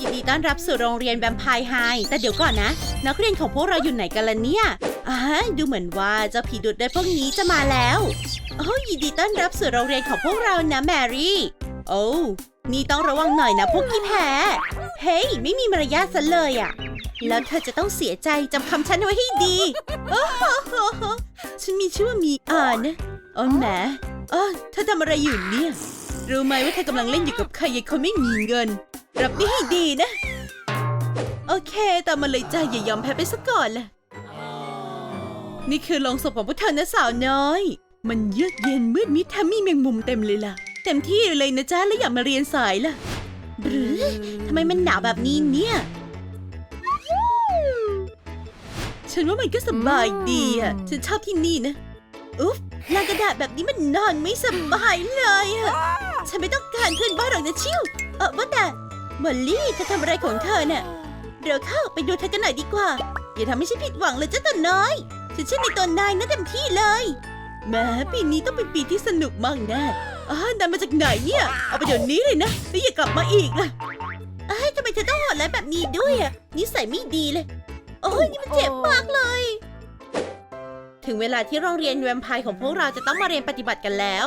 ยินดีต้อนรับสู่โรงเรียนแวมไพร์ไฮ แต่เดี๋ยวก่อนนะ นักเรียนของพวกเราอยู่ไหนกันล่ะเนี่ยอ่าดูเหมือนว่าเจ้าผีดุดได้พวกนี้จะมาแล้ว โอ้ยินดีต้อนรับสู่โรงเรียนของพวกเรานะแมรี่ โอ้นี่ต้องระวังหน่อยนะพวกขี้แพ้ เฮ้ย ไม่มีมารยาทซะเลยอะแล้วเธอจะต้องเสียใจจำคำฉันไว้ให้ดี โอ้โหฉันมีชื่อว่ามีอานะโอ้แหมเออเธอทำอะไรอยู่เนี่ย รู้ไหมว่าเธอกำลังเล่นอยู่กับใครยังคนไม่มีเงิน รับนี่ให้ดีนะ โอเคตามมาเลยจ้าอย่ายอมแพ้ไปซะก่อนล่ะนี่คือลงศพของพวกเธอนะสาวน้อย มันเยือกเย็นมืดมิดแถมมีแมงมุมเต็มเลยล่ะ เต็มที่เลยนะจ๊ะแล้วอย่ามาเรียนสายล่ะหรือทำไมมันหนาวแบบนี้เนี่ย ฉันว่ามันก็สบายดีอะ ฉันชอบที่นี่นะ อุ๊บลานกระดาษแบบนี้มันนอนไม่สบายเลยอะฉันไม่ต้องการเพื่อนบ้านหรอกนะชิวเออว่าแต่มอลลี่เธอทำอะไรของเธอเนี่ยเดี๋ยวเข้าไปดูเธอกันหน่อยดีกว่า อย่าทำให้ฉันผิดหวังเลยเจ้าตัวน้อยฉันเชื่อในตัวนายนะเต็มที่เลยแม้ปีนี้ต้องเป็นปีที่สนุกมากแน่อ่านายมาจากไหนเนี่ย เอาไปเดี๋ยวนี้เลยนะแล้วอย่ากลับมาอีกนะเอ้ยทำไมเธอต้องโหดร้ายแบบนี้ด้วยอะนิสัยไม่ดีเลย โอ้ยนี่มันเจ็บมากเลย ถึงเวลาที่โรงเรียนแวมไพร์ของพวกเราจะต้องมาเรียนปฏิบัติกันแล้ว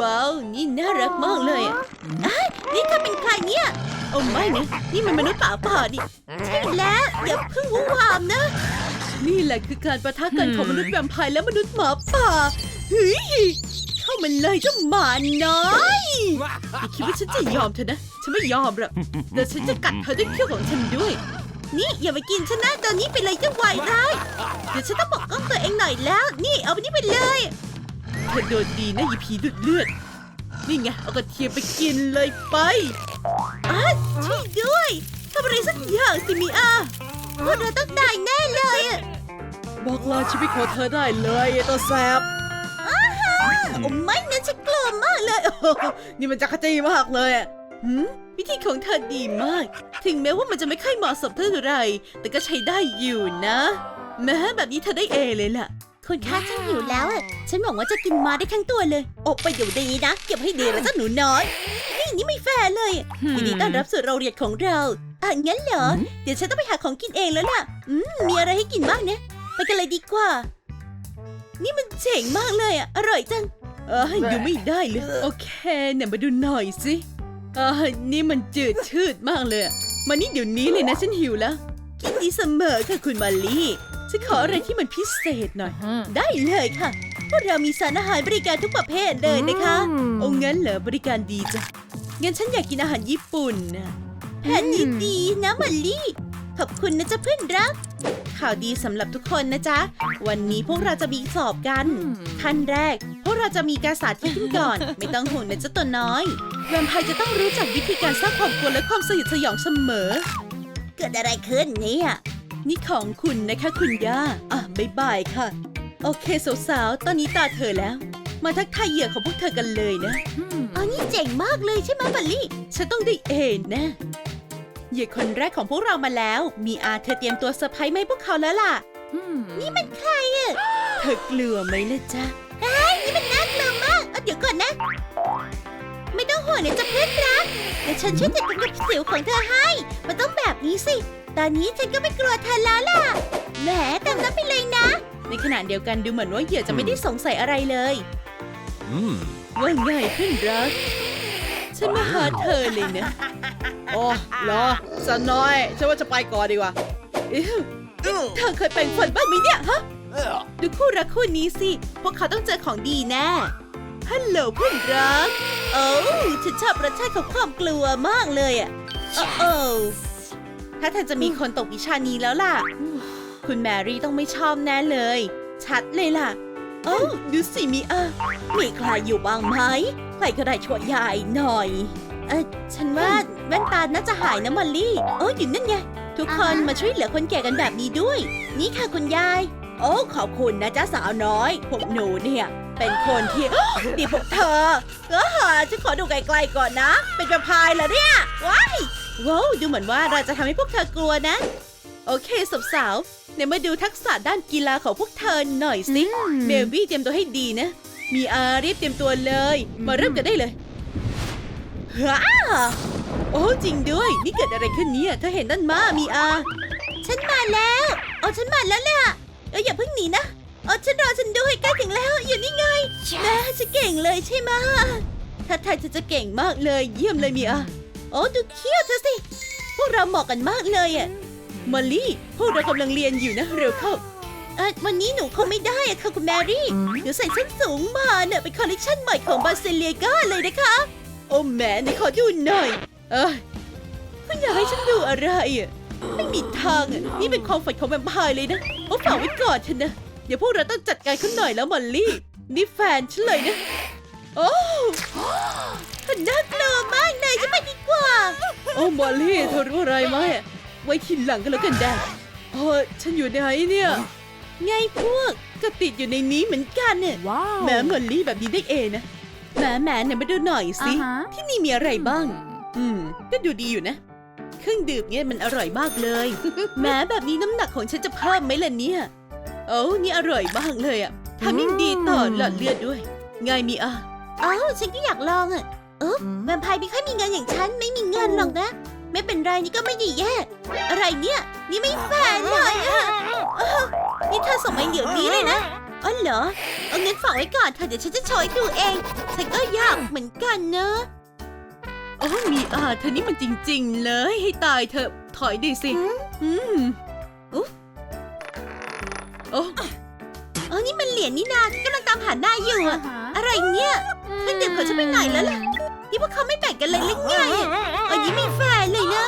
ว้าว นี่น่ารักมากเลยอะอ้ายนี่เธอเป็นใครเนี่ย โอ้ไม่นะ นี่มันมนุษย์ป่าป่าดิ ใช่แล้วอย่าเพิ่งวุ้วามนะ นี่แหละคือการประทะกันของมนุษย์แวมไพร์และมนุษย์หมาป่าเฮ้ยเข้ามันเลยเจ้าหมาน้อยอย่าคิดว่าฉันจะยอมเธอนะ ฉันไม่ยอมหรอกแต่ฉันจะกัดเธอด้วยเขี้ยวของฉันด้วย นี่อย่าไปกินฉันนะตอนนี้ไปเลยเจ้าวายร้ายเดี๋ยวฉันต้องปกป้องตัวเองหน่อยแล้ว นี่เอาไปนี่ไปเลยเธอโดนดีนะยีผีดุดเลือด นี่ไงเอากระเทียมไปกินเลยไปอะช่วยด้วยทำอะไรสักอย่างสิมีอาพวกเราต้องตายแน่เลยอะบอกลาชีวิตของเธอได้เลยไอ้ตัวแสบโอ้ไม่นะฉันกลัวมากเลยโอ้โหนี่มันจักรจี้มากเลยอะ หืมวิธีของเธอดีมาก ถึงแม้ว่ามันจะไม่ค่อยเหมาะสมเท่าไหรแต่ก็ใช้ได้อยู่นะ แม้แบบนี้เธอได้เอเลยล่ะ คุณคะฉันหิวแล้วอะฉันหวังว่าจะกินมาได้ทั้งตัวเลยโอ้ไปเดี๋ยวดีนะ เก็บให้ดีแล้วเจ้าหนูน้อยนี่นี่ไม่แฟร์เลยอะยินดีต้อนรับสู่โรงเรียนของเราอะงั้นเหรอ เดี๋ยวฉันต้องไปหาของกินเองแล้วล่ะ อืม มีอะไรให้กินบ้างเนี่ย ไปกันเลยดีกว่า นี่มันเจ๋งมากเลยอะ อร่อยจัง เออดูไม่ได้เลย โอเค เนี่ยมาดูหน่อยสิ เออนี่มันจืดชืดมากเลยอะมานี่เดี๋ยวนี้เลยนะฉันหิวแล้ว กินดีเสมอค่ะคุณมาลี่ฉันขออะไรที่มันพิเศษหน่อย ได้เลยค่ะพวกเรามีสารอาหารบริการทุกประเภทเลยนะคะอืมโอ้งั้นเหรอบริการดีจ้ะงั้นฉันอยากกินอาหารญี่ปุ่นนะแผนนี้ดีนะมาลี่ขอบคุณนะจ๊ะเพื่อนรัก ข่าวดีสำหรับทุกคนนะจ๊ะ วันนี้พวกเราจะมีสอบกัน ขั้นแรก พวกเราจะมีการสาธิตกันก่อน ไม่ต้องห่วงนะจ๊ะตัวน้อยแวมไพร์จะต้องรู้จักวิธีการสร้างความกลัวและความสยดสยองเสมอ เกิดอะไรขึ้นเนี่ย นี่ของคุณนะคะคุณย่า อะบายบายค่ะ โอเคสาวๆ ตอนนี้ตาเธอแล้ว มาทักทายเหยื่อของพวกเธอกันเลยนะ อ๋อนี่เจ๋งมากเลยใช่ไหมบัลลี่ ฉันต้องได้เอ็นนะ เหยื่อคนแรกของพวกเรามาแล้ว มีอาเธอเตรียมตัวเซอร์ไพรส์ไหมาให้พวกเขาแล้วล่ะ นี่มันใครอะเธอกลัวไหมนะจ๊ะเฮ้ยนี่มันน่ากลัวมากเอาเดี๋ยวก่อนนะ ไม่ต้องห่วงนะจ๊ะเพื่อนรักเดี๋ยวฉันช่วยจัดการกับสิวของเธอให้ มันต้องแบบนี้สิ ตอนนี้ฉันก็ไม่กลัวเธอแล้วล่ะ แหมเต็มรับไปเลยนะ ในขณะเดียวกันดูเหมือนว่าเหยื่อจะไม่ได้สงสัยอะไรเลย Mm. ว่าไงเพื่อนรัก ฉันมาหาเธอเลยนะโอ้เหรอสันน้อย ฉันว่าจะไปก่อนดีกว่าเอ้วเธอเคยแปรงฟันบ้างไหมเนี่ยฮะ ดูคู่รักคู่นี้สิ พวกเขาต้องเจอของดีแน่ ฮัลโหลเพื่อนรัก โอ้ฉันชอบรสชาติของความกลัวมากเลยอะโอ้โอ้ถ้าเธอจะมีคนตกวิชานี้แล้วล่ะ คุณแมรี่ต้องไม่ชอบแน่เลย ชัดเลยล่ะ โอ้าดูสิมีอามีใครอยู่บ้างไหม ใครก็ได้ช่วยยายหน่อย เออฉันว่าแว่นตาน่าจะหายนะมอลลี่โอ้อยู่นั่นไง ทุกคนอ่าฮะมาช่วยเหลือคนแก่กันแบบนี้ด้วย นี่ค่ะคุณยาย โอ้ขอบคุณนะจ๊ะสาวน้อย พวกหนูเนี่ย เป็นคนที่ดีพวกเธอเออฉันขอดูไกลๆก่อนนะ เป็นกระพายเหรอเนี่ย ว้ายว้าวดูเหมือนว่าเราจะทำให้พวกเธอกลัวนะ โอเคสาวๆเนี่ยมาดูทักษะด้านกีฬาของพวกเธอหน่อยสิเบบี้เตรียมตัวให้ดีนะ มีอารีบเตรียมตัวเลย มาเริ่มกันได้เลยฮ่าโอ้จริงด้วย นี่เกิดอะไรขึ้นเนี่ยเธอเห็นนั่นมามีอา ฉันมาแล้วเอาฉันมาแล้วล่ะเอออย่าเพิ่งหนีนะเอาฉันรอฉันด้วยใกล้ถึงแล้วอยู่นี่ไงแม่จะเก่งเลยใช่ไหมะถ้าทายเธอจะเก่งมากเลยเยี่ยมเลยมีอาโอ้ดูเขี้ยวเธอสิพวกเราเหมาะกันมากเลยอะมอลลี่พวกเรากำลังเรียนอยู่นะเร็วเข้า เออวันนี้หนูคงไม่ได้อะค่ะคุณแมรี่ หนูใส่ส้นสูงมาเนี่ยเป็นคอลเลคชันใหม่ของบาซิเลียกาเลยนะคะ โอ้แม่นี่ขอดูหน่อย เอ้ยคุณอยากให้ฉันดูอะไรอะไม่มีทางอะนี่เป็นความฝันของแวมไพร์เลยนะโอ้ฝากไว้ก่อนเถอะนะ เดี๋ยวพวกเราต้องจัดการเขาหน่อยแล้วมอลลี่ นี่แฟนฉันเลยนะ โอ้มันน่ากลัวมากเลยฉันไปดีกว่า โอ้มอลลี่เธอรู้อะไรไหมอะไว้ทีหลังก็แล้วกันได้โอ้ฉันอยู่ไหนเนี่ย ไงพวก ก็ติดอยู่ในนี้เหมือนกันเนี่ยว้าวแหมมอลลี่แบบนี้ได้เองนะแหมแหมเนี่ยมาดูหน่อยสิอ่าฮะ ที่นี่มีอะไรบ้าง อืม ก็ดูดีอยู่นะ เครื่องดื่มเนี่ยมันอร่อยมากเลย แหม้แบบนี้น้ำหนักของฉันจะเพิ่มไหมล่ะเนี่ย โอ้นี่อร่อยมากเลยอะทำยิ่งดีต่อหลอดเลือดด้วย ไงมีอะอ้าวฉันก็อยากลองอะเออแวมไพร์ไม่ค่อยมีเงินอย่างฉันไม่มีเงินหรอกนะ ไม่เป็นไรนี่ก็ไม่ได้แย่ อะไรเนี่ย นี่ไม่แฟร์เลยอะเออ นี่เธอส่งมาเดี๋ยวนี้เลยนะอ๋อเหรอเอาเงินฝากไว้ก่อนเธอะเดี๋ยวฉันจะโชว์ให้ดูเอง ฉันก็อยากเหมือนกันเนอะโอ้มีอาเธอนี่มันจริง ๆ เลย ให้ตายเธอะถอยดิสิอืมอุ๊ยโอ้เออนี่มันเหรียญนี่นาที่กำลังตามหาหน้าอยู่อะอะไรเนี่ยเครื่องดื่มของฉันไปไหนแล้วล่ะนี่พวกเขาไม่แบ่งกันเลยหรือไงอะอันนี้ไม่แฟร์เลยนะ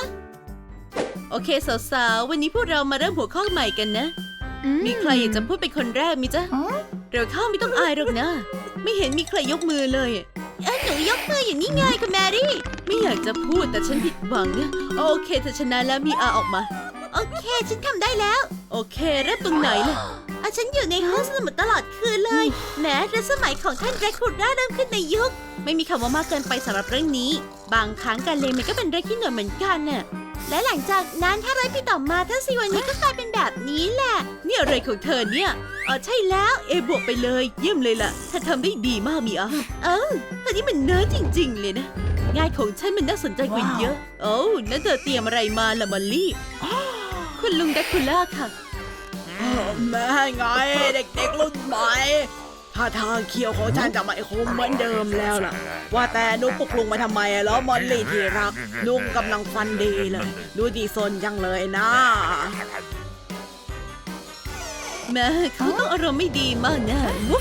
โอเคสาวๆวันนี้พวกเรามาเริ่มหัวข้อใหม่กันนะ มีใครอยากจะพูดเป็นคนแรกมิจ๊ะเร็วเข้าไม่ต้องอายหรอกนะ ไม่เห็นมีใครยกมือเลยเอ้หนูยกมืออยู่นี่ไงคุณแมรี่ ไม่อยากจะพูดแต่ฉันผิดหวังนะโอเคเธอชนะแล้วมีอาออกมา โอเค ฉันทำได้แล้ว โอเคเริ่มตรงไหนล่ะอะฉันอยู่ในห้องสมุดตลอดคืนเลย แม้รัชสมัยของท่านแดรคูล่าเริ่มขึ้นในยุค ไม่มีคำว่ามากเกินไปสำหรับเรื่องนี้ บางครั้งการเลงมันก็เป็นเรื่องที่เหนื่อยเหมือนกันน่ะ และหลังจากนั้นถ้าไรปีต่อมาท่านซีวันนี้ก็กลายเป็นแบบนี้แหละ นี่อะไรของเธอเนี่ยอ๋อใช่แล้วเอบวกไปเลย เยี่ยมเลยล่ะเธอทำได้ดีมากมีอะเออเธอนี่มันเนื้อจริง ๆ เลยนะงานของฉันมันน่าสนใจกว่าเยอะ โอ้นั่นเธอเตรียมอะไรมาล่ะมอลลี่คุณลุงแดกคูล่าค่ะแม่ไงเด็กๆรุ่นใหม่ ท่าทางเคียวของฉันจะไม่คงเหมือนเดิมแล้วล่ะ ว่าแต่หนุปลุกลุงมาทำไมแล้วมอลลี่ที่รักลุงกำลังฟันดีเลย ดูดีซนจังเลยนะแม่เขาต้องอารมณ์ไม่ดีมากแน่วุ๊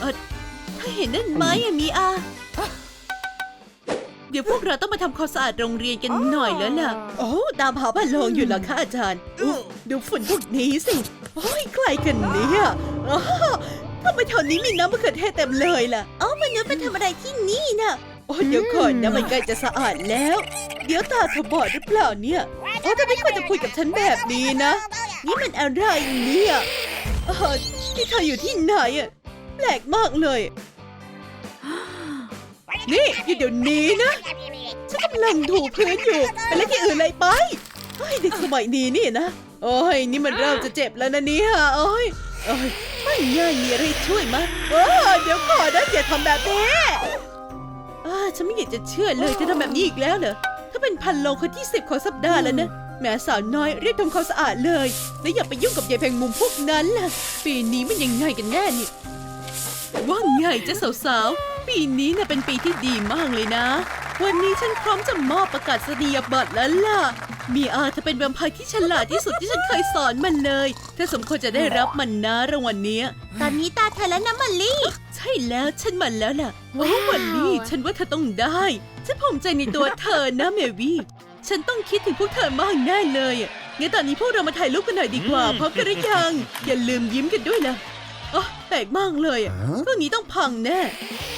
เออถ้าเห็นนั่นไหมอะมีอา เดี๋ยวพวกเราต้องมาทำความสะอาดโรงเรียนกันหน่อยแล้วล่ะ โอ้ตามหาบ้านโลงอยู่เหรอคะอาจารย์ ดูฝุ่นพวกนี้สิ โอ้ยใครกันเนี่ยอ้าว ทำไมแถวนี้มีน้ำมะเขือเทศเต็มเลยล่ะเอ้ามนุษย์ไปทำอะไรที่นี่น่ะโอ้เดี๋ยวก่อนนะมันใกล้จะสะอาดแล้ว เดี๋ยวตาเธอบอดหรือเปล่าเนี่ยโอ้เธอไม่ควรจะคุยกับฉันแบบนี้นะ นี่มันอะไรเนี่ยเออที่เธออยู่ที่ไหนอะแปลกมากเลย นี่อยู่เดี๋ยวนี้นะฉันกำลังถูพื้นอยู่ไปเล่นที่อื่นเลยไปเฮ้ยเด็กสมัยนี้นี่นะโอ้ยนี่มันเริ่มจะเจ็บแล้วนะเนี่ยโอ้ย โอ้ยไม่ง่ายมีอะไรช่วยมั้ยเออเดี๋ยวก่อนนะอย่าทำแบบนี้อาฉันไม่อยากจะเชื่อเลยจะทำแบบนี้อีกแล้วเหรอถ้าเป็นพันโลคนที่สิบของสัปดาห์แล้วนะแม่สาวน้อยเรียกทำความสะอาดเลย และอย่าไปยุ่งกับยายแพงมุมพวกนั้นล่ะ ปีนี้มันยังไงกันแน่นี่ว่าไงจ๊ะสาวๆ ปีนี้น่ะเป็นปีที่ดีมากเลยนะ วันนี้ฉันพร้อมจะมอบประกาศนียบัตรแล้วล่ะ มีอาเธอเป็นแวมไพร์ที่ฉลาดที่สุดที่ฉันเคยสอนมันเลย เธอสมควรจะได้รับมันนะรางวัลเนี้ย ตอนนี้ตาเธอแล้วนะมัลลี่ ใช่แล้วฉันมันแล้วล่ะ โอ้วันนี้ฉันว่าเธอต้องได้ ฉันภูมิใจในตัวเธอนะเมวี่ ฉันต้องคิดถึงพวกเธอมากแน่เลยอะงั้นตอนนี้พวกเรามาถ่ายรูปกันหน่อยดีกว่าพร้อมกันหรือยัง อย่าลืมยิ้มกันด้วยนะอ๋อ แปลกมากเลยอะเครื่องนี้ต้องพังแน่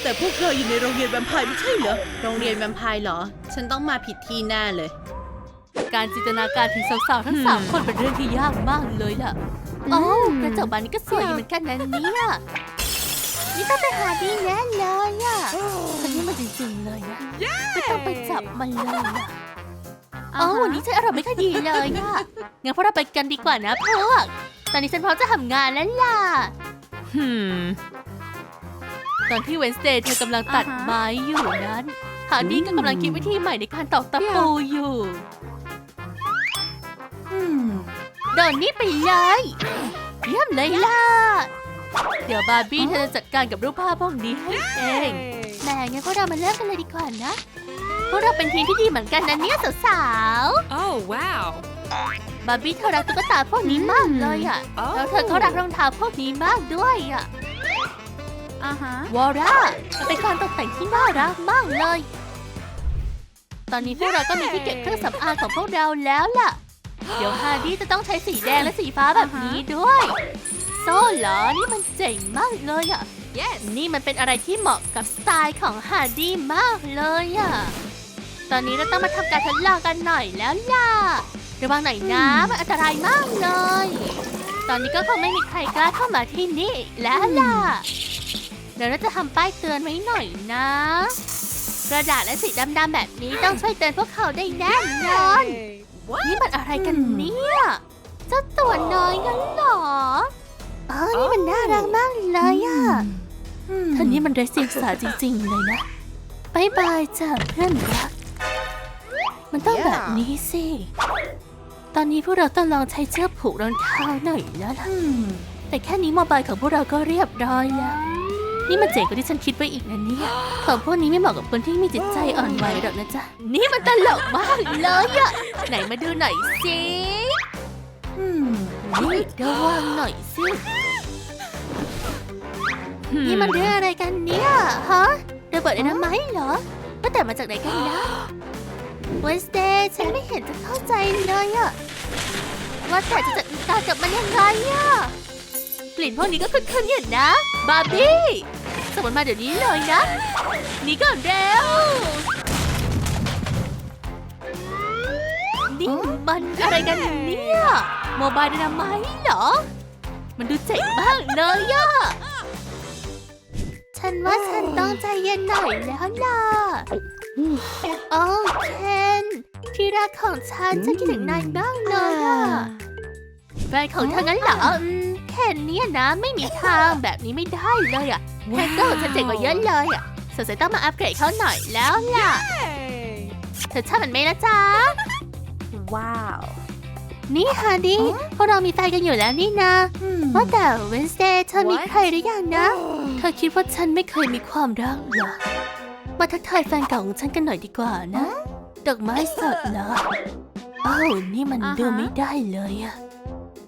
แต่พวกเราอยู่ในโรงเรียนแวมไพร์ไม่ใช่เหรอ โรงเรียนแวมไพร์เหรอ ฉันต้องมาผิดที่แน่เลย การจินตนาการถึงสาวๆทั้งสามคนเป็นเรื่องที่ยากมากเลยล่ะโอ้กระจกบานนี้ก็สวยอยู่เหมือนกันนะเนี่ยนี่ต้องไปหาดีแน่เลยอะคนนี้มันจริงๆเลยนะไม่ต้องไปจับมันเลยอะเอ้าวันนี้ฉันอารมณ์ไม่ค่อยดีเลยอะงั้นพวกเราไปกันดีกว่านะพวกตอนนี้ฉันพร้อมจะทำงานแล้วล่ะ หืม ตอนที่เวนสเดย์เธอกำลังตัดไม้อยู่นั้นาร์ดี้ก็กำลังคิดวิธีใหม่ในการตอกตะปูอยู่โดนนี่ไปเลย เยี่ยมเลยล่ะ เดี๋ยวบาร์บี้เธอจะจัดการกับรูปภาพพวกนี้ให้เองแหม่งั้นพวกเรามาเริ่มกันเลยดีกว่านะ พวกเราเป็นทีมที่ดีเหมือนกันนะเนี่ยสาว Oh, wow. ๆ บาร์บี้เธอรักตุ๊กตาพวกนี้มากเลยอะ แล้วเธอก็รักรองเท้าพวกนี้มากด้วยอะ Uh huh. วอร่ามันเป็นการตกแต่งที่น่ารักมากเลย ตอนนี้พวกเราก็มีที่เก็บเครื่องสำอางของพวกเราแล้วล่ะ เดี๋ยวฮาร์ดี้จะต้องใช้สีแดงและสีฟ้าแบบนี้ด้วย โซ่เหรอ นี่มันเจ๋งมากเลยอะ Yes. นี่มันเป็นอะไรที่เหมาะกับสไตล์ของฮาร์ดี้มากเลยอะ ตอนนี้เราต้องมาทำการทดลองกันหน่อยแล้วล่ะ ระวังหน่อยนะมันอันตรายมากเลย ตอนนี้ก็คงไม่มีใครกล้าเข้ามาที่นี่อีกแล้วล่ะ เดี๋ยวเราจะทำป้ายเตือนไว้หน่อยนะ กระดาษและสีดำๆแบบนี้ต้องช่วยเตือนพวกเขาได้แน่นอนนี่มันอะไรกันเนี่ยเจ้าตัวน้อยงั้นเหรออ๋อนี่มันน่ารักมากเลยอะท่านนี้มันไร้เสียงสาจริงๆเลยนะบายบายจ้ะเพื่อนรักมันต้องแบบนี้สิ ตอนนี้พวกเราต้องลองใช้เชือกผูกรองเท้าหน่อยแล้วล่ะแต่แค่นี้โมบายของพวกเราก็เรียบร้อยแล้ว นี่มันเจ๋งกว่าที่ฉันคิดไว้อีกนะเนี่ยของพวกนี้ไม่เหมาะกับคนที่มีจิตใจอ่อนไหวหรอกนะจ๊ะ นี่มันตลกมากเลยอะไหนมาดูหน่อยสินี่ระวังหน่อยสินี่มันเรื่องอะไรกันเนี่ยฮะระเบิดไอ้น้ำไม้เหรอว่าแต่มาจากไหนกันนะ เวสเดย์ฉันไม่เห็นจะเข้าใจเลยอะว่าแต่จะจัดการกับมันยังไงอะกลิ่นพวกนี้ก็คุ้นๆอยู่นะ บาร์บี้สมันมาเดี๋ยวนี้เลยนะหนีก่อนเร็วนี่มันอะไรกันเนี่ยโมบายดนาไมต์เหรอ มันดูเจ๋งมากเลยอะฉันว่าฉันต้องใจเย็นหน่อยแล้วล่ะ โอ้เคนที่รักของฉันฉันคิดถึงนายบ้างเลยอะแฟนของเธองั้นเหรออืมเคนเนี่ยนะไม่มีทางแบบนี้ไม่ได้เลยอะแฮกเกอร์ของฉันเจ๋งกว่าเยอะเลยอะสงสัยต้องมาอัปเกรดเขาหน่อยแล้วล่ะ Hey. เธอชอบมันไหมนะจ๊ะ Wow. นี่ฮาร์ดี้พวกเรามีแฟนกันอยู่แล้วนี่นะ ว่าแต่เวนสเดย์เธอมี What? ใครหรือยังนะ เธอคิดว่าฉันไม่เคยมีความรักเหรอ มาทักทายแฟนเก่าของฉันกันหน่อยดีกว่านะ ดอกไม้สดเหรออ้าวนี่มันอ่าฮะดูไม่ได้เลยอะ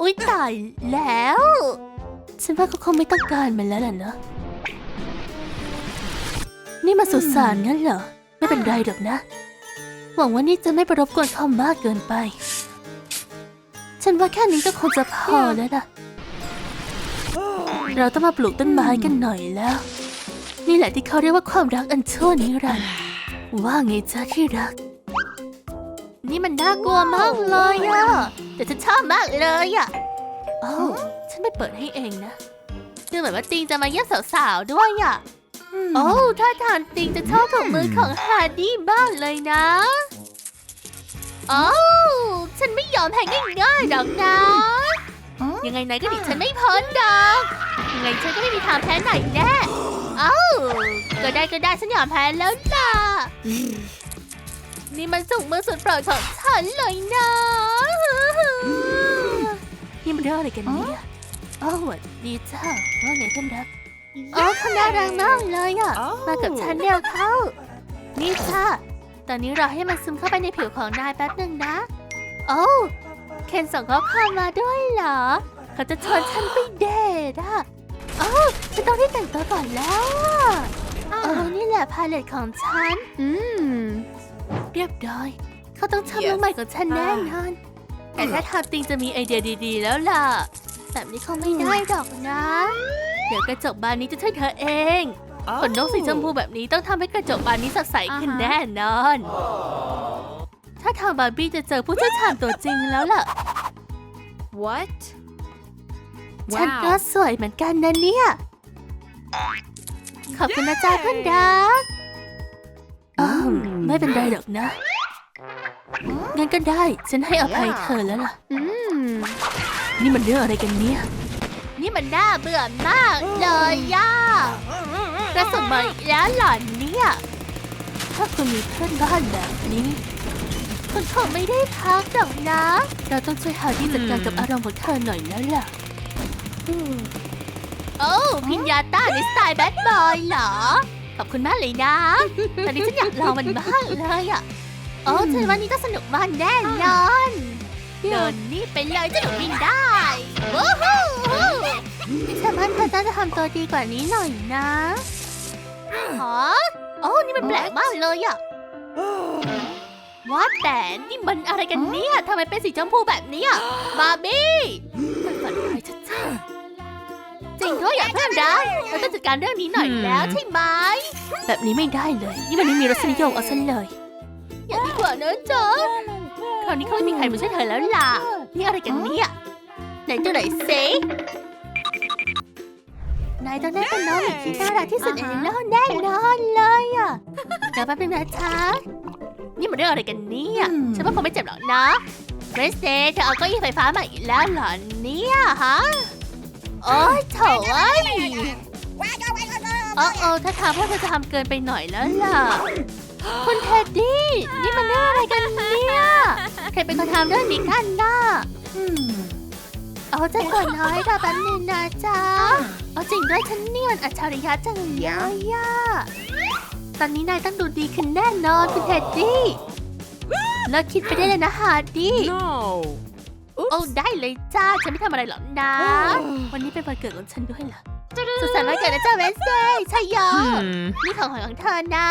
อุ๊ยตายแล้ว ฉันว่าเขาคงไม่ต้องการมันแล้วล่ะเนอะนี่มาสุสานงั้นเหรอ ไม่เป็นไรหรอกนะ หวังว่านี่จะไม่ประรบกวนเขามากเกินไป ฉันว่าแค่นี้ก็คงจะพอแล้วนะเราต้องมาปลูกต้นไม้กันหน่อยแล้ว นี่แหละที่เขาเรียกว่าความรักอันชั่วนิรันดร์ว่าไงจ๊ะที่รัก นี่มันน่ากลัวมากเลยอะแต่ฉันชอบมากเลยอะอ้าวฉันไม่เปิดให้เองนะดูเหมือนว่าติงจะมาเยี่ยมสาวๆด้วยอะโอ้ถ้าทางติงจะชอบถุงมือของฮาร์ดี้บ้างเลยนะโอ้าวฉันไม่ยอมแพ้ง่ายๆหรอกนะ ยังไงนายก็หนีฉันไม่พ้นดอกยังไงฉันก็ไม่มีทางแพ้ไหนแน่ เอ้าก็ได้ก็ได้ฉันยอมแพ้แล้วล่ะ นี่มันสุกมือสุดโปรดของฉันเลยนะนี่มันเรื่องอะไรกันเนี่ยอ้าวสวัสดีจ้าว่าไงเพื่อนรักอ๋อคุณน่ารักมากเลยอะ มากับฉันเร็วเข้า นี่จ้าตอนนี้รอให้มันซึมเข้าไปในผิวของนายแป๊บหนึ่งนะ โอ้าเคนส่งข้อความมาด้วยเหรอ เขาจะชวนฉันไปเดทอะ โอ้าฉันต้องรีบแต่งตัวก่อนแล้วอะเออนี่แหละพาเลตของฉัน อืม เรียบร้อย เขาต้องชอบน้องใหม่ของฉันแน่นอน แต่ถ้าทำติงจะมีไอเดียดีๆ แล้วล่ะ แบบนี้คงไม่ได้หรอกนะ เดี๋ยวกระจกบานนี้จะช่วยเธอเอง ขนนกสีชมพูแบบนี้ต้องทำให้กระจกบานนี้สดใสขึ้นอ่าฮะแน่นอน ถ้าทางบาร์บี้จะเจอผู้เชี่ยวชาญตัวจริงแล้วล่ะ What? ฉันก็ Wow. สวยเหมือนกันนะเนี่ย ขอบคุณนะจ๊ะเพื่อนรักอ้าวไม่เป็นไรหรอกนะงั้นก็ได้ ฉันให้อภัยเธอแล้วล่ะอืมนี่มันเรื่องอะไรกันเนี่ย นี่มันน่าเบื่อมากเลยย่ากระสุนมาอีกแล้วเหรอเนี่ย ถ้าคุณมีเพื่อนบ้านแบบนี้คุณคงไม่ได้พักหรอกนะ เราต้องช่วยฮาร์ดี้จัดการกับอารมณ์ของเธอหน่อยแล้วล่ะอืม โอ้พิญญาต้าในสไตล์แบดบอยเหรอ ขอบคุณมากเลยนะ ตอนนี้ฉันอยากลองมันมากเลยอะโอ้ฉันว่านี่ต้องสนุกมากแน่นอนเดินนี่ไปเลยจะหนูบินได้วู้ฮู้ฉันว่าเธอน่าจะทำตัวดีกว่านี้หน่อยนะฮะโอ้นี่มันแปลกมากเลยอะว่าแต่นี่มันอะไรกันเนี่ยทำไมเป็นสีชมพูแบบนี้อะบาร์บี้มันฝันไปชัดๆ จริงด้วยอย่าเพื่อนรักเราต้องจัดการเรื่องนี้หน่อยแล้วใช่ไหมแบบนี้ไม่ได้เลย นี่มันไม่มีรสนิยมเอาซะเลย อย่าดีกว่านะจ๊ะคราวนี้เขาไม่มีใครมาช่วยเธอแล้วล่ะ นี่อะไรกันเนี่ยไหนตัวไหนเซนายต้องได้เป็นน้องหมีที่น่ารักที่สุดในโลกแน่นอนเลยอะเดี๋ยวแป๊บนึงนะจ๊ะนี่มันเรื่องอะไรกันเนี่ยฉันว่าคงไม่เจ็บหรอกนะเรสเดย์เธอเอาเก้าอี้ไฟฟ้ามาอีกแล้วเหรอเนี่ยฮะ โอ้ยโถ่เอ้ยโอ้โอ้ถ้าทางพวกเธอจะทำเกินไปหน่อยแล้วล่ะ คุณเท็ดดี้ นี่มันเรื่องอะไรกันเนี่ย ใครเป็นคนทำเรื่องนี้กันน่ะเอาใจก่อนน้อยค่ะแป๊บนึงนะจ๊ะ เอาจริงด้วยฉันนี่มันอัจฉริยะจังเลยตอนนี้นายต้องดูดีขึ้นแน่นอนคุณเท็ดดี้เลิกคิดไปได้เลยนะฮาร์ดี้ โอ้ได้เลยจ้า ฉันไม่ทำอะไรหรอกนะ วันนี้เป็นวันเกิดของฉันด้วยเหรอสุขสันต์วันเกิดนะจ้าเวนสเดย์ใช่ยอ Hmm. นี่ของขวัญของเธอนะ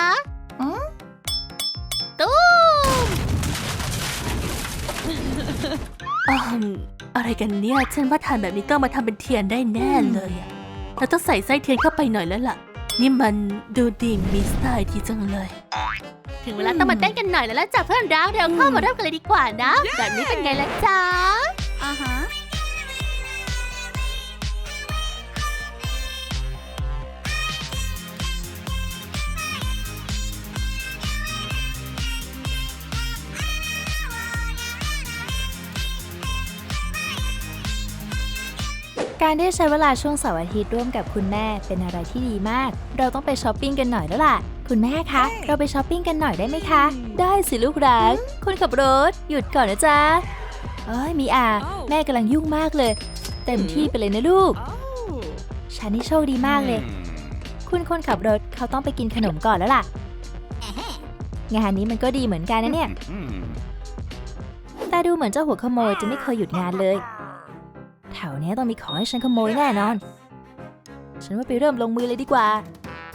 ตู้มอืมอะไรกันเนี่ย ฉันว่าทานแบบนี้ต้องมาทำเป็นเทียนได้แน่เลยอะเราต้องใส่ไส้เทียนเข้าไปหน่อยแล้วล่ะ นี่มันดูดีมีสไตล์ดีจังเลย ถึงเวลาต้องมาเต้นกันหน่อยแล้วล่ะจ้ะเพื่อนรักเดี๋ยวเข้ามาเริ่มกันเลยดีกว่านะ แบบนี้เป็นไงล่ะจ๊ะ การได้ใช้เวลาช่วงเสาร์อาทิตย์ร่วมกับคุณแม่เป็นอะไรที่ดีมาก เราต้องไปช้อปปิ้งกันหน่อยแล้วล่ะ คุณแม่คะ เราไปช้อปปิ้งกันหน่อยได้ไหมคะ ได้สิลูกรักคนขับรถ หยุดก่อนนะจ๊ะเอ้ยมีอา แม่กำลังยุ่งมากเลย เต็มที่ไปเลยนะลูก Oh. ฉันนี่โชคดีมากเลย คุณคนขับรถเขาต้องไปกินขนมก่อนแล้วล่ะ งานนี้มันก็ดีเหมือนกันนะเนี่ย แต่ดูเหมือนเจ้าหัวขโมยจะไม่เคยหยุดงานเลยแถ วเนี้ยต้องมีของให้ฉันขโมยแน่นอน ฉันว่าไปเริ่มลงมือเลยดีกว่า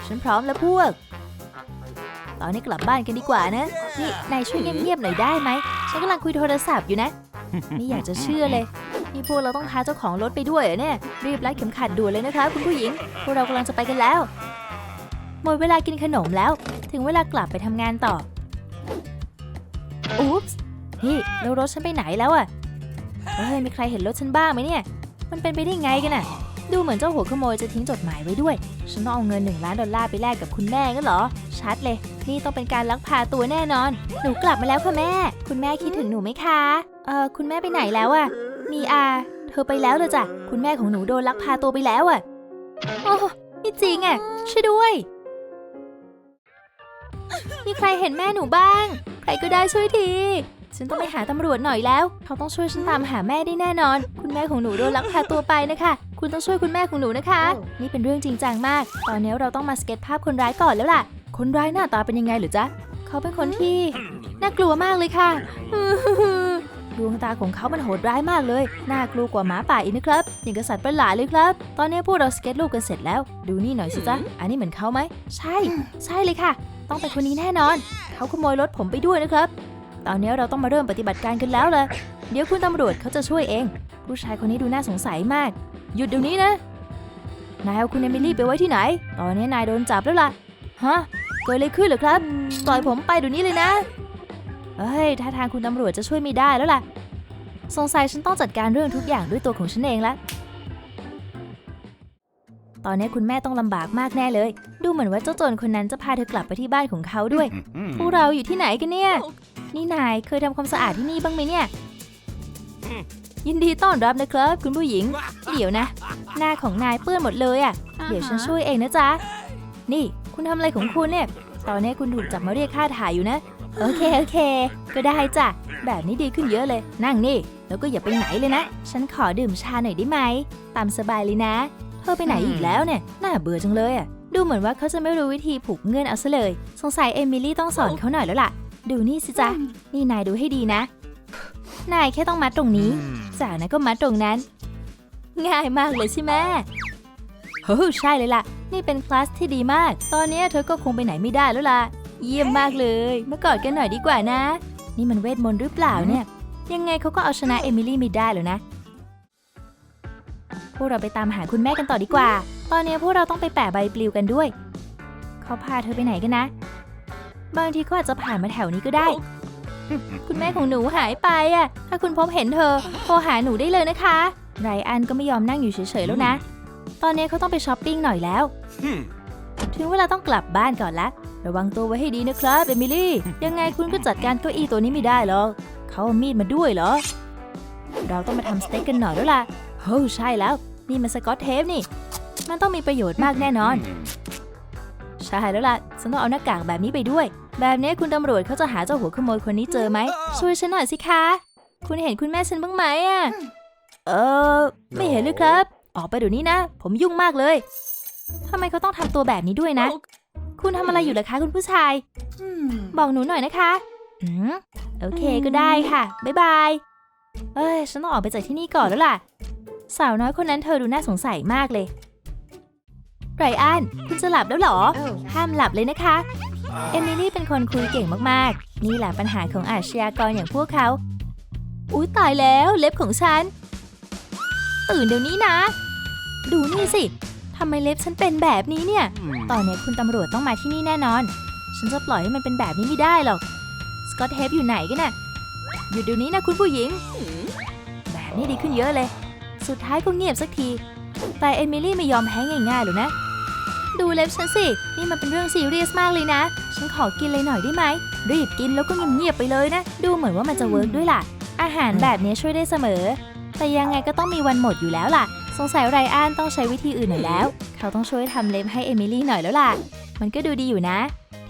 ฉันพร้อมแล้วพวก ตอนนี้กลับบ้านกันดีกว่านะ นี่นายช่วยเงียบๆหน่อยได้ไหม ฉันกำลังคุยโทรศัพท์อยู่นะ ไม่อยากจะเชื่อเลย นี่พวกเราต้องพาเจ้าของรถไปด้วยเหรอเนี่ย รีบรัดเข็มขัดด่วนเลยนะคะคุณผู้หญิง พวกเรากำลังจะไปกันแล้ว หมดเวลากินขนมแล้ว ถึงเวลากลับไปทำงานต่อ อุ๊ปส์นี่แล้วรถฉันไปไหนแล้วอะเฮ้ยมีใครเห็นรถฉันบ้างไหมเนี่ย มันเป็นไปได้ไงกันอะดูเหมือนเจ้าหัวขโมยจะทิ้งจดหมายไว้ด้วย ฉันต้องเอาเงินหนึ่งล้านดอลลาร์ไปแลกกับคุณแม่งั้นเหรอ ชัดเลย นี่ต้องเป็นการลักพาตัวแน่นอน หนูกลับมาแล้วค่ะแม่ คุณแม่คิดถึงหนูไหมคะ เอ่อคุณแม่ไปไหนแล้วอะมีอา เธอไปแล้วเลยจ้ะ คุณแม่ของหนูโดนลักพาตัวไปแล้วอะโอ้ไม่จริงอะช่วยด้วย มีใครเห็นแม่หนูบ้าง ใครก็ได้ช่วยที ฉันต้องไปหาตำรวจหน่อยแล้ว เขาต้องช่วยฉันตามหาแม่ได้แน่นอน คุณแม่ของหนูโดนลักพาตัวไปนะคะ คุณต้องช่วยคุณแม่ของหนูนะคะ นี่เป็นเรื่องจริงจังมาก ตอนนี้เราต้องมาสเก็ตภาพคนร้ายก่อนแล้วล่ะ คนร้ายหน้าตาเป็นยังไงหรือจ๊ะ เขาเป็นคนที่น่ากลัวมากเลยค่ะดวงตาของเขามันโหดร้ายมากเลย น่ากลัวกว่าหมาป่าอีกนะครับ อย่างกบสัตว์ประหลาดเลยครับ ตอนนี้พวกเราสเก็ตรูปกันเสร็จแล้ว ดูนี่หน่อยสิจ๊ะ อันนี้เหมือนเขาไหม ใช่ ใช่เลยค่ะ ต้องเป็นคนนี้แน่นอน เขาขโมยรถผมไปด้วยนะครับ ตอนนี้เราต้องมาเริ่มปฏิบัติการกันแล้วเลยเดี๋ยวคุณตำรวจเขาจะช่วยเอง ผู้ชายคนนี้ดูน่าสงสัยมาก หยุดเดี๋ยวนี้นะ นายเอาคุณเอมิลี่ไปไว้ที่ไหน ตอนนี้นายโดนจับแล้วล่ะ ฮะ เกิดอะไรขึ้นเหรอครับ ปล่อยผมไปเดี๋ยวนี้เลยนะ เฮ้ยท่าทางคุณตำรวจจะช่วยไม่ได้แล้วล่ะ สงสัยฉันต้องจัดการเรื่องทุกอย่างด้วยตัวของฉันเองละ ตอนนี้คุณแม่ต้องลำบากมากแน่เลย ดูเหมือนว่าเจ้าโจรคนนั้นจะพาเธอกลับไปที่บ้านของเขาด้วย พวกเราอยู่ที่ไหนกันเนี่ย นี่นายเคยทำความสะอาดที่นี่บ้างไหมเนี่ย ยินดีต้อนรับนะครับ คุณผู้หญิง เดี๋ยวนะ หน้าของนายเปื้อนหมดเลยอะ่ะ เดี๋ยวฉันช่วยเองนะจ๊ะ นี่คุณทำอะไรของคุณเนี่ย ตอนนี้คุณถูกจับมาเรียกค่าถ่ายอยู่นะ โอเคโอเค ก็ได้จ้ะ แบบนี้ดีขึ้นเยอะเลย นั่งนี่ แล้วก็อย่าไปไหนเลยนะ ฉันขอดื่มชาหน่อยได้ไหม ตามสบายเลยนะ เธอไปไหนอีกแล้วเนี่ย น่าเบื่อจังเลยอะดูเหมือนว่าเขาจะไม่รู้วิธีผูกเงื่อนเอาซะเลย สงสัยเอมิลี่ต้องสอนเขาหน่อยแล้วล่ะ ดูนี่สิจ๊ะ นี่นายดูให้ดีนะ นายแค่ต้องมัดตรงนี้ จากนั้นก็มัดตรงนั้น ง่ายมากเลยใช่ไหมเฮ้ยใช่เลยล่ะ นี่เป็นคลาสที่ดีมาก ตอนนี้เธอก็คงไปไหนไม่ได้แล้วล่ะ เยี่ยมมากเลย มากอดกันหน่อยดีกว่านะ นี่มันเวทมนต์หรือเปล่าเนี่ย ยังไงเขาก็เอาชนะเอมิลี่ไม่ได้หรอกนะ พวกเราไปตามหาคุณแม่กันต่อดีกว่า ตอนนี้พวกเราต้องไปแปะใบปลิวกันด้วย เขาพาเธอไปไหนกันนะ บางทีเขาอาจจะผ่านมาแถวนี้ก็ได้ คุณแม่ของหนูหายไปอะ ถ้าคุณพบเห็นเธอโทรหาหนูได้เลยนะคะไรอันก็ไม่ยอมนั่งอยู่เฉยๆแล้วนะ ตอนนี้เขาต้องไปช้อปปิ้งหน่อยแล้ว ถึงเวลาต้องกลับบ้านก่อนละ ระวังตัวไว้ให้ดีนะครับเอมิลี่ ยังไงคุณก็จัดการเก้าอี้ตัวนี้ไม่ได้หรอก เขาเอามีดมาด้วยเหรอ เราต้องมาทำสเต็กกันหน่อยแล้วล่ะ โอ้ใช่แล้ว นี่มันสกอตเทปนี่ มันต้องมีประโยชน์มากแน่นอน ใช่แล้วล่ะ ฉันต้องเอาหน้ากากแบบนี้ไปด้วย แบบนี้คุณตำรวจเขาจะหาเจ้าหัวขโมยคนนี้เจอไหม ช่วยฉันหน่อยสิคะ คุณเห็นคุณแม่ฉันบ้างไหมอะ เออ ไม่เห็นเลยครับ ออกไปเดี๋ยวนี้นะ ผมยุ่งมากเลยทำไมเขาต้องทำตัวแบบนี้ด้วยนะ คุณทำอะไรอยู่เหรอคะ คุณผู้ชาย บอกหนูหน่อยนะคะ อืม โอเคก็ได้ค่ะ บ๊ายบาย เอ้ย ฉันต้องออกไปจากที่นี่ก่อนแล้วล่ะ สาวน้อยคนนั้นเธอดูน่าสงสัยมากเลย ไรอันคุณจะหลับแล้วเหรอ ห้ามหลับเลยนะคะ เอมิลี่เป็นคนคุยเก่งมากๆ นี่แหละปัญหาของอาชญากรอย่างพวกเขา อุ๊ย ตายแล้วเล็บของฉัน ตื่นเดี๋ยวนี้นะ ดูนี่สิทำไมเล็บฉันเป็นแบบนี้เนี่ย ตอนนี้คุณตำรวจต้องมาที่นี่แน่นอน ฉันจะปล่อยให้มันเป็นแบบนี้ไม่ได้หรอก สกอตเทปอยู่ไหนกันน่ะหยุดเดี๋ยวนี้นะคุณผู้หญิง แบบนี้ดีขึ้นเยอะเลย สุดท้ายก็เงียบสักที แต่เอมิลี่ไม่ยอมแพ้ง่ายๆหรอกนะ ดูเล็บฉันสิ นี่มันเป็นเรื่องซีเรียสมากเลยนะ ฉันขอกินเลยหน่อยได้ไหม รีบกินแล้วก็เงียบๆไปเลยนะ ดูเหมือนว่ามันจะเวิร์กด้วยล่ะ อาหารแบบนี้ช่วยได้เสมอ แต่ยังไงก็ต้องมีวันหมดอยู่แล้วล่ะ สงสัยไรอันต้องใช้วิธีอื่นหน่อยแล้ว เขาต้องช่วยทำเล็บให้เอมิลี่หน่อยแล้วล่ะ มันก็ดูดีอยู่นะ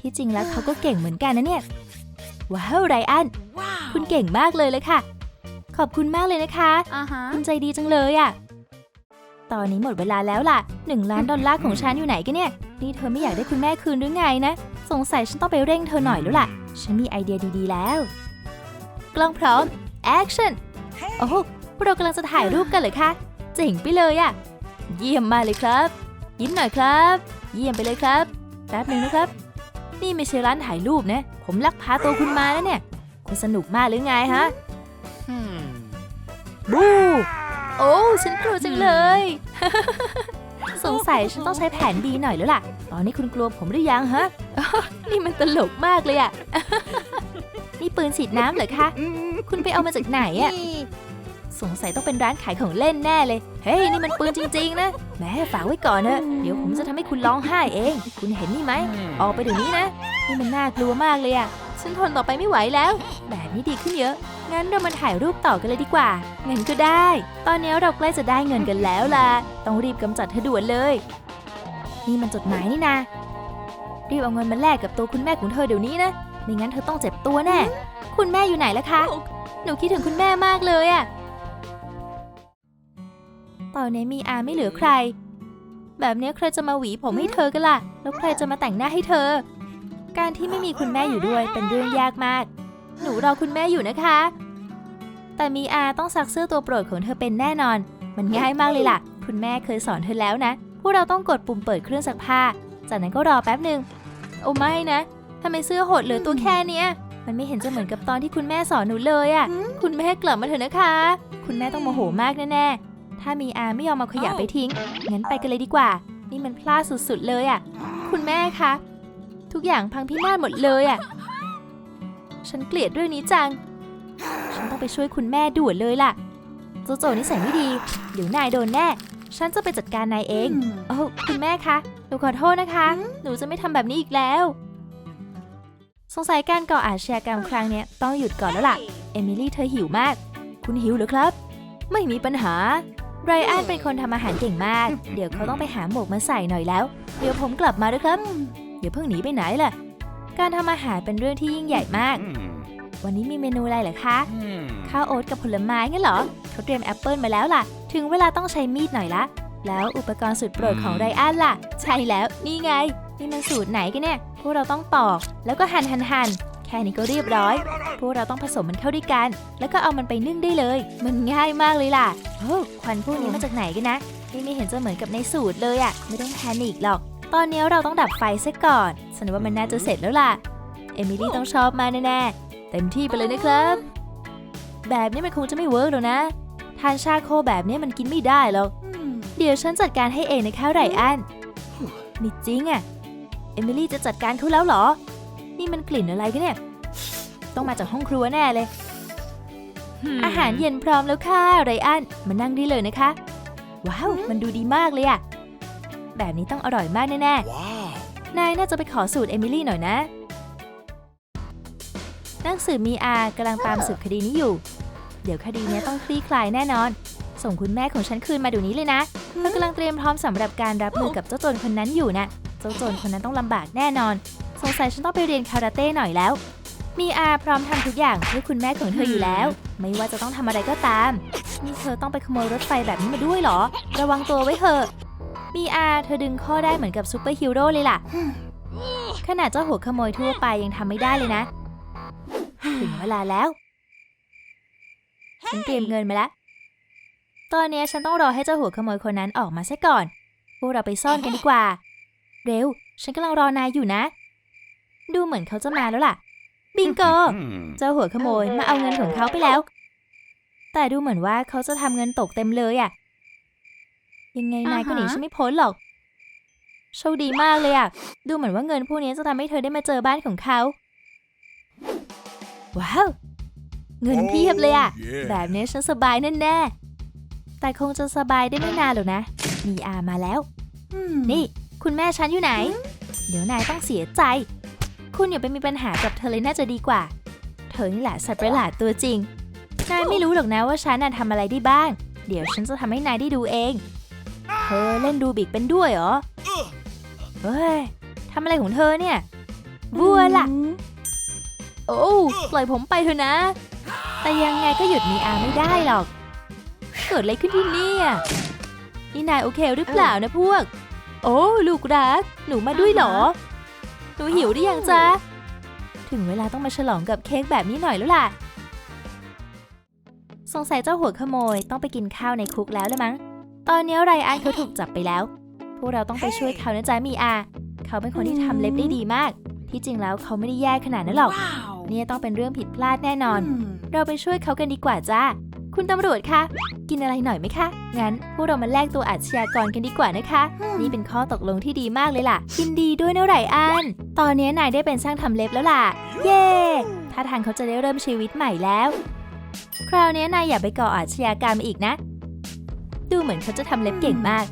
ที่จริงแล้วเขาก็เก่งเหมือนกันนะเนี่ย ว้าวไรอัน คุณเก่งมากเลยเลยค่ะ ขอบคุณมากเลยนะคะ Uh huh. คุณใจดีจังเลยอะ่ะ ตอนนี้หมดเวลาแล้วล่ะหนึ่งล้านดอลลาร์ของฉันอยู่ไหนกันเนี่ย นี่เธอไม่อยากได้คุณแม่คืนหรือไงนะ สงสัยฉันต้องไปเร่งเธอหน่อยแล้วล่ะ ฉันมีไอเดียดีๆแล้ว กล้องพร้อม แอคชั่น โอ้โหพวกเรากำลังจะถ่ายรูปกันเลยคะเจ๋งไปเลยอะเยี่ยมมากเลยครับ ยิ้มหน่อยครับ เยี่ยมไปเลยครับ แป๊บหนึ่งนะครับ นี่ไม่ใช่ร้านถ่ายรูปนะ ผมลักพาตัวคุณมาแล้วเนี่ย คุณสนุกมากหรือไงฮะบู โอ้ฉันกลัวจังเลย สงสัยฉันต้องใช้แผนดีหน่อยแล้วล่ะ ตอนนี้คุณกลัวผมหรือยังฮะ นี่มันตลกมากเลยอะนี่ปืนฉีดน้ำเหรอคะ คุณไปเอามาจากไหนอะสงสัยต้องเป็นร้านขายของเล่นแน่เลย เฮ้ย นี่มันปืนจริง ๆ นะแหม่ฝากไว้ก่อนเนอะเดี๋ยวผมจะทำให้คุณร้องไห้เอง คุณเห็นนี่ไหม ออกไปเดี๋ยวนี้นะ นี่มันน่ากลัวมากเลยอะฉันทนต่อไปไม่ไหวแล้ว แบบนี้ดีขึ้นเยอะ งั้นเรามาถ่ายรูปต่อกันเลยดีกว่าเงั้นก็ได้ ตอนนี้เราใกล้จะได้เงินกันแล้วล่ะ ต้องรีบกำจัดเธอด่วนเลย นี่มันจดหมายนี่นะ รีบเอาเงินมาแลกกับตัวคุณแม่ของเธอเดี๋ยวนี้นะ ไม่งั้นเธอต้องเจ็บตัวแน่ คุณแม่อยู่ไหนล่ะคะ หนูคิดถึงคุณแม่มากเลยอะตอนนี้มีอาไม่เหลือใคร แบบนี้ใครจะมาหวีผมให้เธอกันล่ะ แล้วใครจะมาแต่งหน้าให้เธอ การที่ไม่มีคุณแม่อยู่ด้วยเป็นเรื่องยากมาก หนูรอคุณแม่อยู่นะคะ แต่มีอาต้องซักเสื้อตัวโปรดของเธอเป็นแน่นอน มันง่ายมากเลยล่ะ คุณแม่เคยสอนเธอแล้วนะ พวกเราต้องกดปุ่มเปิดเครื่องซักผ้า จากนั้นก็รอแป๊บหนึ่งโอ้ไม่นะทำไมเสื้อหดเหลือตัวแค่เนี้ย มันไม่เห็นจะเหมือนกับตอนที่คุณแม่สอนหนูเลยอะ่ะ คุณแม่กลับมาเถอะนะคะ คุณแม่ต้องโมโหมากแน่ๆ ถ้ามีอาไม่ยอมเอาขยะไปทิ้ง งั้นไปกันเลยดีกว่า นี่มันพลาดสุดๆเลยอะ่ะ คุณแม่คะ ทุกอย่างพังพินาศหมดเลยอะ่ะ ฉันเกลียดเรื่องนี้จัง ฉันต้องไปช่วยคุณแม่ด่วนเลยล่ะ โจโจนิสัยไม่ดี เดี๋ยวนายโดนแน่ ฉันจะไปจัดการนายเอง โอ้าคุณแม่คะ หนูขอโทษนะคะ หนูจะไม่ทำแบบนี้อีกแล้ว สงสัยการก่ออาชญากรรมครั้งเนี้ยต้องหยุดก่อนแล้วล่ะ เอมิลี่เธอหิวมาก คุณหิวเหรือครับ ไม่มีปัญหาไรอันเป็นคนทำอาหารเก่งมาก เดี๋ยวเขาต้องไปหาหมวกมาใส่หน่อยแล้ว เดี๋ยวผมกลับมาด้วยครับ เดี๋ยวเพิ่งหนีไปไหนล่ะ การทำอาหารเป็นเรื่องที่ยิ่งใหญ่มาก วันนี้มีเมนูอะไรเหรอคะ ข้าวโอ๊ตกับผลไม้งั้นเหรอ เขาเตรียมแอปเปิลมาแล้วล่ะ ถึงเวลาต้องใช้มีดหน่อยละ แล้วอุปกรณ์สุดโปรดของไรอันล่ะ ใช่แล้ว นี่ไง นี่มันสูตรไหนกันเนี่ย พวกเราต้องปอก แล้วก็หั่นหั่นหั่นแค่นี้ก็เรียบร้อย พวกเราต้องผสมมันเข้าด้วยกัน แล้วก็เอามันไปนึ่งได้เลย มันง่ายมากเลยล่ะโอ้ควันพวกนี้มาจากไหนกันนะ นี่ไม่เห็นจะเหมือนกับในสูตรเลยอะไม่ต้องแพนิคหรอก ตอนนี้เราต้องดับไฟซะก่อน ฉันว่ามันน่าจะเสร็จแล้วล่ะ เอมิลี่ต้องชอบมากแน่ๆ เต็มที่ไปเลยนะครับ แบบนี้มันคงจะไม่เวิร์กหรอกนะ ทานชาโคแบบนี้มันกินไม่ได้หรอกเดี๋ยวฉันจัดการให้เองนะคะไรอันมีจริงอะเอมิลี่จะจัดการเขาแล้วเหรอ นี่มันกลิ่นอะไรกันเนี่ย ต้องมาจากห้องครัวแน่เลย อาหารเย็นพร้อมแล้วค่ะไรอัน มานั่งได้เลยนะคะ ว้าว มันดูดีมากเลยอะ แบบนี้ต้องอร่อยมากแน่ๆนายน่าจะไปขอสูตรเอมิลี่หน่อยนะหนังสือมีอากำลังตามสืบคดีนี้อยู่ เดี๋ยวคดีเนี้ยต้องคลี่คลายแน่นอน ส่งคุณแม่ของฉันคืนมาเดี๋ยวนี้เลยนะเธอกำลังเตรียมพร้อมสำหรับการรับมือกับเจ้าโจรคนนั้นอยู่นะเจ้าโจรคนนั้นต้องลำบากแน่นอน สงสัยฉันต้องไปเรียนคาราเต้หน่อยแล้ว มีอาพร้อมทำทุกอย่างเพื่อคุณแม่ของเธออยู่แล้ว ไม่ว่าจะต้องทำอะไรก็ตาม นี่เธอต้องไปขโมยรถไฟแบบนี้มาด้วยเหรอ ระวังตัวไว้เถอะ มีอาเธอดึงข้อได้เหมือนกับซูเปอร์ฮีโร่เลยล่ะ ขนาดเจ้าหัวขโมยทั่วไปยังทำไม่ได้เลยนะ ถึงเวลาแล้ว ฉันเตรียมเงินมาแล้ว ตอนนี้ฉันต้องรอให้เจ้าหัวขโมยคนนั้นออกมาซะก่อน พวกเราไปซ่อนกันดีกว่า เร็ว ฉันกำลังรอนายอยู่นะ ดูเหมือนเขาจะมาแล้วล่ะ บิงโก เจ้าหัวขโมยมาเอาเงินของเขาไปแล้ว แต่ดูเหมือนว่าเขาจะทำเงินตกเต็มเลยอะ ยังไงนายก็หนีอ่าฮะฉันไม่พ้นหรอก โชคดีมากเลยอะดูเหมือนว่าเงินพวกนี้จะทำให้เธอได้มาเจอบ้านของเขา ว้าว เงินเพียบเลยอะแบบนี้ฉันสบายแน่ๆ แต่คงจะสบายได้ไม่นานหรอกนะ มีอามาแล้ว นี่ คุณแม่ฉันอยู่ไหน เดี๋ยวนายต้องเสียใจ คุณอย่าไปมีปัญหากับเธอเลยน่าจะดีกว่า เธอนี่แหละสัตว์ประหลาดตัวจริง นายไม่รู้หรอกนะว่าฉันน่ะทำอะไรได้บ้าง เดี๋ยวฉันจะทำให้นายได้ดูเอง เธอเล่นดูบิกเป็นด้วยเหรอ เฮ้ยทำอะไรของเธอเนี่ย บัวล่ะ โอ้ปล่อยผมไปเถอะนะ แต่ยังไงก็หยุดมีอาไม่ได้หรอก เกิดอะไรขึ้นที่นี่อะนี่นายโอเคหรือเปล่านะพวก โอ้ ลูกรัก หนูมาด้วยเหรอ หนูหิวหรือยังจ๊ะ ถึงเวลาต้องมาฉลองกับเค้กแบบนี้หน่อยแล้วล่ะ สงสัยเจ้าหัวขโมยต้องไปกินข้าวในคุกแล้วละมั้ง ตอนนี้ไรอันเขาถูกจับไปแล้ว พวกเราต้องไปช่วยเขานะจ๊ะมีอา เขาเป็นคนที่ทำเล็บได้ดีมาก ที่จริงแล้วเขาไม่ได้แย่ขนาดนั้นหรอก เนี่ยต้องเป็นเรื่องผิดพลาดแน่นอน เราไปช่วยเขากันดีกว่าจ้า คุณตำรวจคะ กินอะไรหน่อยไหมคะ งั้นพวกเรามาแลกตัวอาชญากรกันดีกว่านะคะ นี่เป็นข้อตกลงที่ดีมากเลยล่ะ ยินดีด้วยนะไรอัน ตอนนี้นายได้เป็นช่างทำเล็บแล้วล่ะ เย้ถ้าทางเขาจะได้เริ่มชีวิตใหม่แล้ว คราวนี้นายอย่าไปก่ออาชญากรรมอีกนะ ดูเหมือนเขาจะทำเล็บเก่งมาก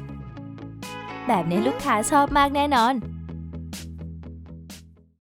แบบนี้ลูกค้าชอบมากแน่นอน